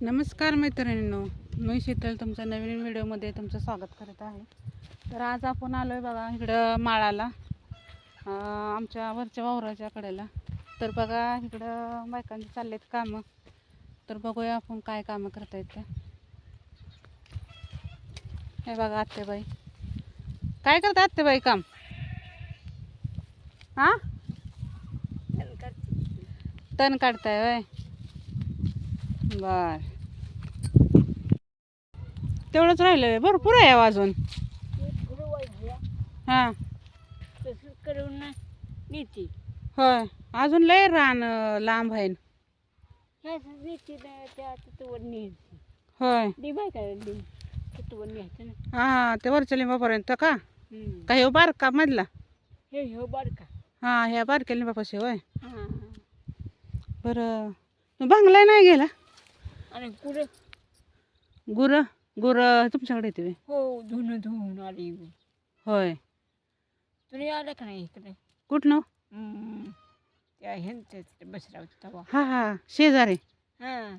नमस्कार मैत्रिणींनो मी शीतल तुमच्या नवीन व्हिडिओमध्ये तुमचं स्वागत करत आहे. तर आज आपण आलो आहे बघा इकडं माळाला आमच्या वरच्या वावराच्या कडेला. तर बघा इकडं बायकांचे चाललेत कामं. तर बघूया आपण काय कामं करता येत ते हे बघा आत्तेबाई. काय करता आत्तेबाई काम? हां? तण काढताय वय बर. तेवढंच राहिलं भरपूर आहे हो अजून. हां. तसंच करून नेते होय. अजून लय रान लांब आहे. ह्याच नेते ना त्या तिथवर न्यायचं होय. दे बाय काय तिथवर न्यायचं ना हां हां. ते वरच्या लिंबापर्यंत का? हम्म. काही हो बारका मधला? हे हो बर का हां ह्या बारक्या लिंबापाशी होय. हां बरं. तू बांगलाय नाही गेला? आणि कुठं गुरं? गुरं तुमच्याकडे येते? हो धुणं धुवून आली होय. तुम्ही आला का नाही इकडे? कुठनं हम्म. त्या ह्यांचं बसला होता तेव्हा हां हां. शेजारी. हां.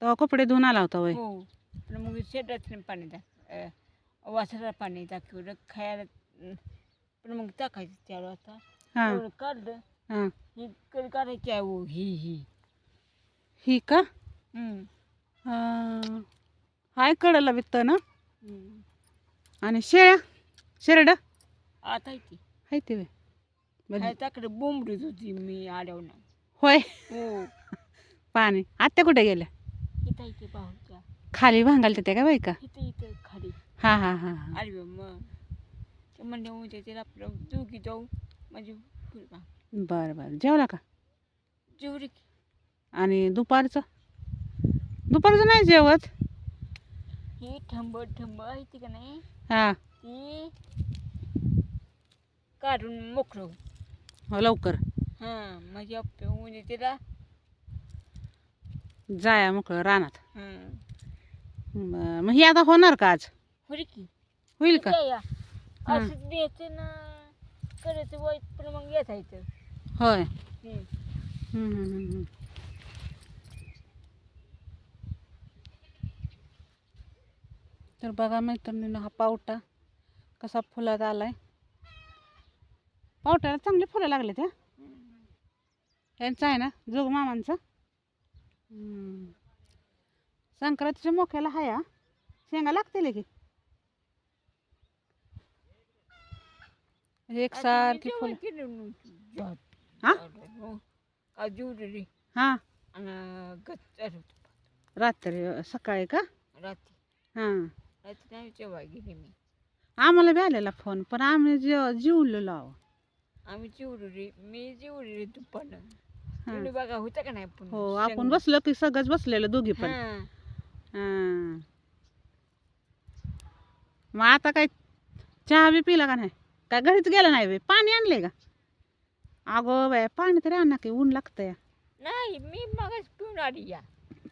तेव्हा कपडे धुवून आला होता होय. हो. पण मग शेतात पाणी टाक वासराला पाणी टाकलं खायला अं, पण मग टाकायचं त्याला आता. हां. एवढं काढलं. हां. ही कधी काढायची आहे हो ही ही. ही का? हाय कडला वित्त ना? हम्म. आणि शेळ्या? शेरड? आता आहे ती हाय ते व्हय. बरं. खायच्याकडे बोंबडीत होती मी ना होय? हो. पाणी. आत्या कुठे गेल्या? इथं इथे पाहूच्या खाली भांगाल त्या का बाई का? इथं इथं खाली. हा हा हा हा. मग ते म्हणले उद्या त्याला आपलं दोघी जाऊ. म्हणजे बरं बरं. जेवला का? जेवढी आणि दुपारचं? दुपारचं नाही जेवत. ही ठंब ठंब आहे ती का नाही? हा. ती काढून मोकळं. हो लवकर. हां म्हणजे आप उद्या त्याला जाया मोकळं रानात. हां. बरं, मग ही आता होणार का आज? होरी की. होईल का? या, या. असं द्यायचं ना करायचं वाईट पण मग येतायचं होय. हम्म. हम्म, हम्म, हम्म, तर बघा मैत्रिणीनं हा पावटा कसा फुलात आलाय. पावट्याला चांगली फुलं लागले त्या यांचं आहे ना जोग मामांचं. संक्रांतीच्या मोक्याला हाया शेंगा लागतील की? एक सारखी जेवण फुलं. हा? हो. हा. रात्री सकाळी का? रात्री. हां. गेले मी. आम्हाला बी आलेला फोन पण आम्ही जेव जिवलेलो आहो. आम्ही चिवडुरी मी दुपारनं. हां. तुम्ही बघा होतं का नाही पण हो आपण बसलो की सगळंच बसलेलं दोघी पण. हां. हां. मग आता काय चहा बी पिला का नाही? काय घरीच गेला नाही बे पाणी आणले का? अगो बाय पाणी तरी आणा की ऊन लागतं या नाही मी मगच पिऊन आली या.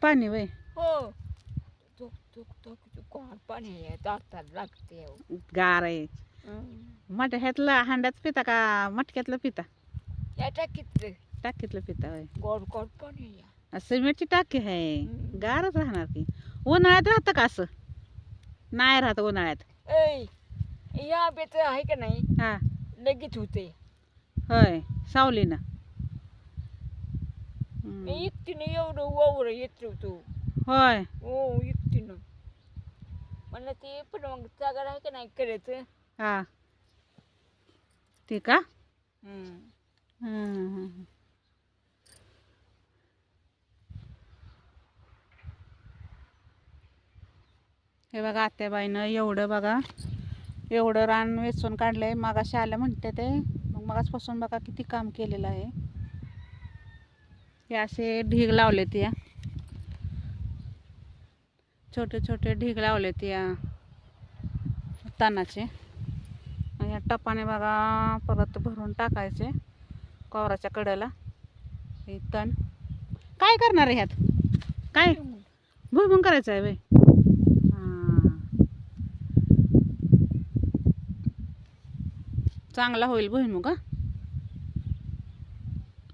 पाणी वय हो. तो तो तो कोण पाणी तारतार लागते. गार आहे. मट ह्यातलं हांड्यात पिता का मटक्यातलं पिता? या टाकीत टाकीतलं पिता गोड गोड पाणी आहे सिमेंटची टाकी आहे. गारच राहणार की. उन्हाळ्यात राहतं का असं? नाही राहत उन्हाळ्यात. ऐ या बेत आहे का नाही? हा. लगेच होते. होय सावलीनं. हम्म. मी एकटीनं एवढं वावर येत होतो. होय. हो एकटीनं. म्हणलं ते पण मग जागा आहे का नाही करायचं? हा. ते का? हं. हम्म. हे बघा आत्याबाईनं एवढं बघा एवढं रान वेचून काढलंय. मागाशी आलं म्हणते ते. मग मागासपासून बघा किती काम केलेलं आहे. हे असे ढीग लावले या. छोटे छोटे ढीग लावले या तानाचे. आणि ह्या टपाने बघा परत भरून टाकायचे कवराच्या कड्याला. हे तण. काय करणार आहे ह्यात? काय? भुईमुंग करायचं आहे बाई. चांगला होईल भुईमुग बोर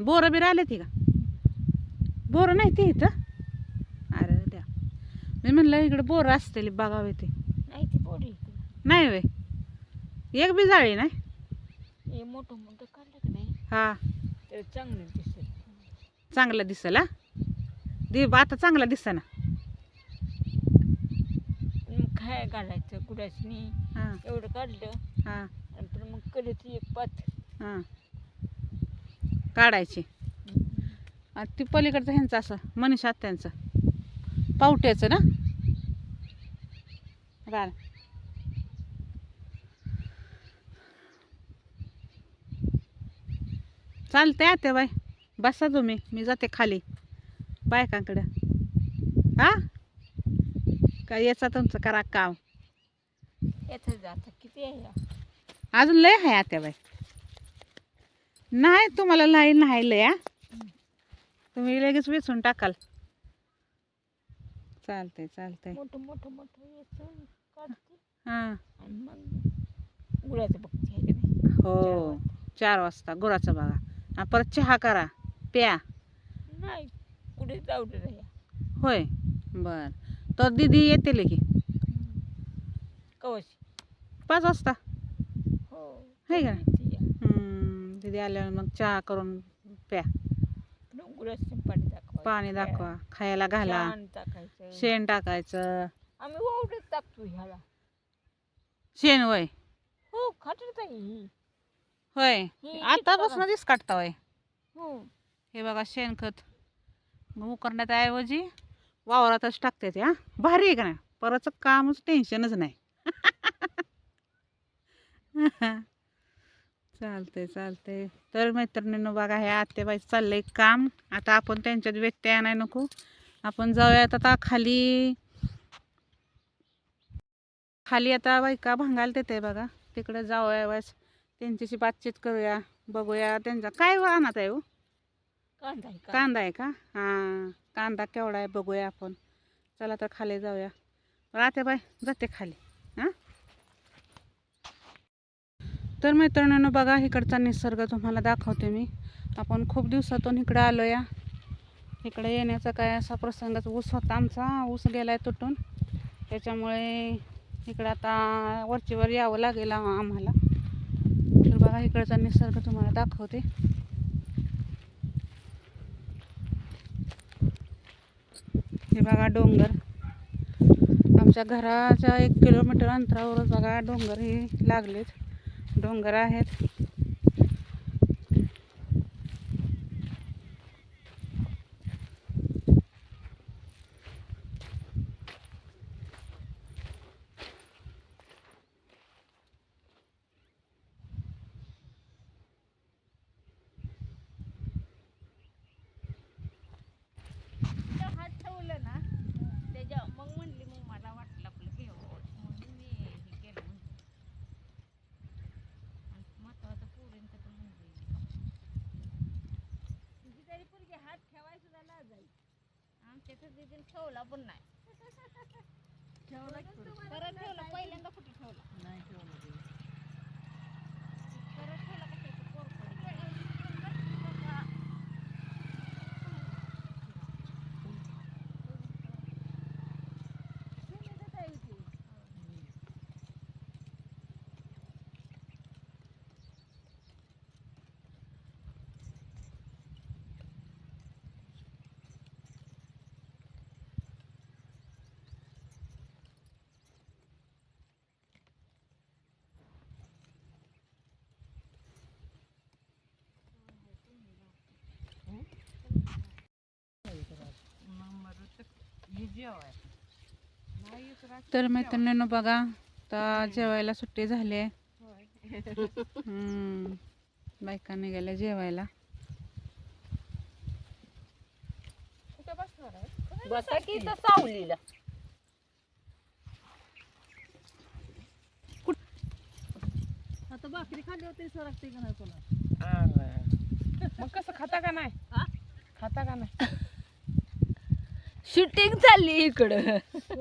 बोरं बी राहिले ती का? बोरं नाही ती इथं? मी म्हणलं इकडे बोर असतील बघावे ते. नाही ती. नाही वे एक बी जाळी नाही. हे मोठं मोठं काढलं की नाही? हा. तर चांगलं दिसेल. चांगला दिसल हा? दे आता चांगला दिसा ना. मग खाय घालायचं कुडासनी. हा. एवढं काढलं. हा. आणि पण मग कडेची एक पात. हा. काढायची. आणि ती पलीकडचं ह्यांचं असं मनीषा त्यांचं पावट्याचं ना? रान. चालते आता बाय. बसा तुम्ही. मी जाते खाली. बायकांकडं. हा? काय याचा तुमचं करा काम. किती? अजून लय आहे आता बाई नाही तुम्हाला लय नाही लय तुम्ही लगेच वेचून टाकाल. चालतंय चालतंय. मोठं मोठं मोठं याचं काढते. हां. आणि मग गुळाचं बघते आहे की नाही. हो चार वाजता. गुराचं बघा. आणि परत चहा करा प्या. नाही कुठे जाऊ दे. होय बर. तर दीदी येते की? कवशी? पाच वाजता. हो का? हम्म, दीदी आल्यावर मग चहा करून प्या. गुळाचं पाणी दाखवा. पाणी दाखवा खायला घाला छान टाकायचं. शेण टाकायचं. आम्ही वावडत टाकतो ह्याला. शेण वय हो खाटर ताई होय. हे आतापासून दिस काढता वय हो. हे बघा शेणखत मग करण्यात ऐवजी वावरातच टाकते ते हा. भारी आहे का नाही? परतचं कामच टेन्शनच नाही. चालतंय चालतंय. तर मैत्रिणीनं बघा हे आत्याबाई चाललंय काम. आता आपण त्यांच्यात व्यत्यय आणाय नको. आपण जाऊयात आता खाली. खाली आता बायका भांगायला देते बघा. तिकडे जाऊया वेळेस त्यांच्याशी बातचीत करूया. बघूया त्यांचा काय आणत आहे हो? कांदा आहे कांदा. आहे का? हां कांदा केवढा आहे बघूया आपण. चला तर खाली जाऊया. बाय जाते खाली. हां? तर मित्रांनो बघा इकडचा निसर्ग तुम्हाला दाखवते मी. आपण खूप दिवसातून इकडं आलो या इकडे येण्याचा काय असा प्रसंगच ऊस होता आमचा ऊस गेला आहे तुटून. त्याच्यामुळे इकडं आता वरचीवर यावं लागेल आम्हाला. तर बघा इकडचा निसर्ग तुम्हाला दाखवते. हे बघा डोंगर. आमच्या घराच्या एक किलोमीटर अंतरावरच बघा डोंगर हे लागलेत. डोंगर आहेत हात ठेवलं ना त्याच्या मग म्हणली मग मला वाटलं आपलं घ्यावं म्हणून मी हे केलं म्हणते आणि महत्वाचं पोरींचं पण म्हणजे तुझी तरी पोरगी हात ठेवाय सुद्धा ना जाईल दिदीन ठेवला पण नाही. परत. ठेवला पहिल्यांदा कुठे ठेवला? नाही ठेवला परत ठेवला का त्याचं कोरफड? तर मैत्रिणीनं बघा आता जेवायला सुट्टी झाली आहे हम्म. बायका निघाल्या जेवायला. बसा की इथं सावलीला. आता भाकरी खाली होती सरकते का नाही तुला मग कसं खाता का नाही? खाता का नाही? शूटिंग चालली इकडं.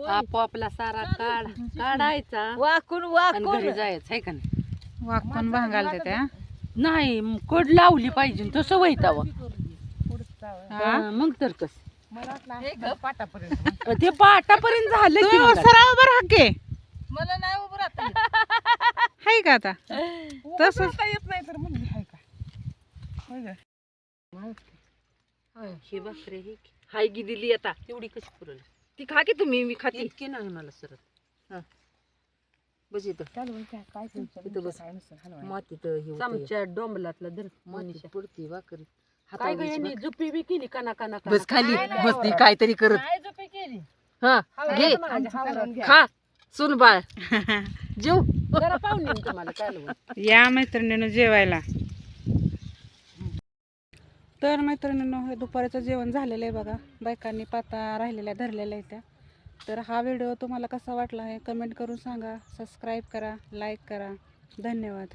आपोआपला सारा काढ काढायचा. वाकून आणि वाकून. घरी जायचं आहे का नाही? वाकून भांगायला देते हा? नाही कड लावली पाहिजे तसं वैतावं हा? मग तर कस? ते पाटापर्यंत झालं की तुम्ही मग. सराव बरं हक्के मला नाही उभं राहता येत. हाय का आता? उभं तसंच. राहता येत नाही तर म्हणली हाय का? होय? हे भाकरी हे. हाय गी दिली आता. तेवढी कशी पुरल? ती खा की तुम्ही मी खाते. इतकी नाही मला सरत हा. बस इथं. काय- काय इथं बस. काय. मातीत हे चमच्या डोंबलातला धर मनीषा. पुरती भाकरी. काय गं यांनी जुपी बी केली काना काना बस खाली. बसती काहीतरी करत. काय झोपे केली. हा घे. घ्या. खा सुन बाळ. जेव. जरा पाहुणे तुम्हाला काय या मैत्रिणीनं जेवायला. तर मैत्रिणींनो हे दुपारचं जेवण झालेलं आहे बघा. बायकांनी पाता राहिलेल्या धरलेल्या आहेत त्या. तर हा व्हिडिओ तुम्हाला कसा वाटला आहे कमेंट करून सांगा. सबस्क्राईब करा लाईक करा. धन्यवाद.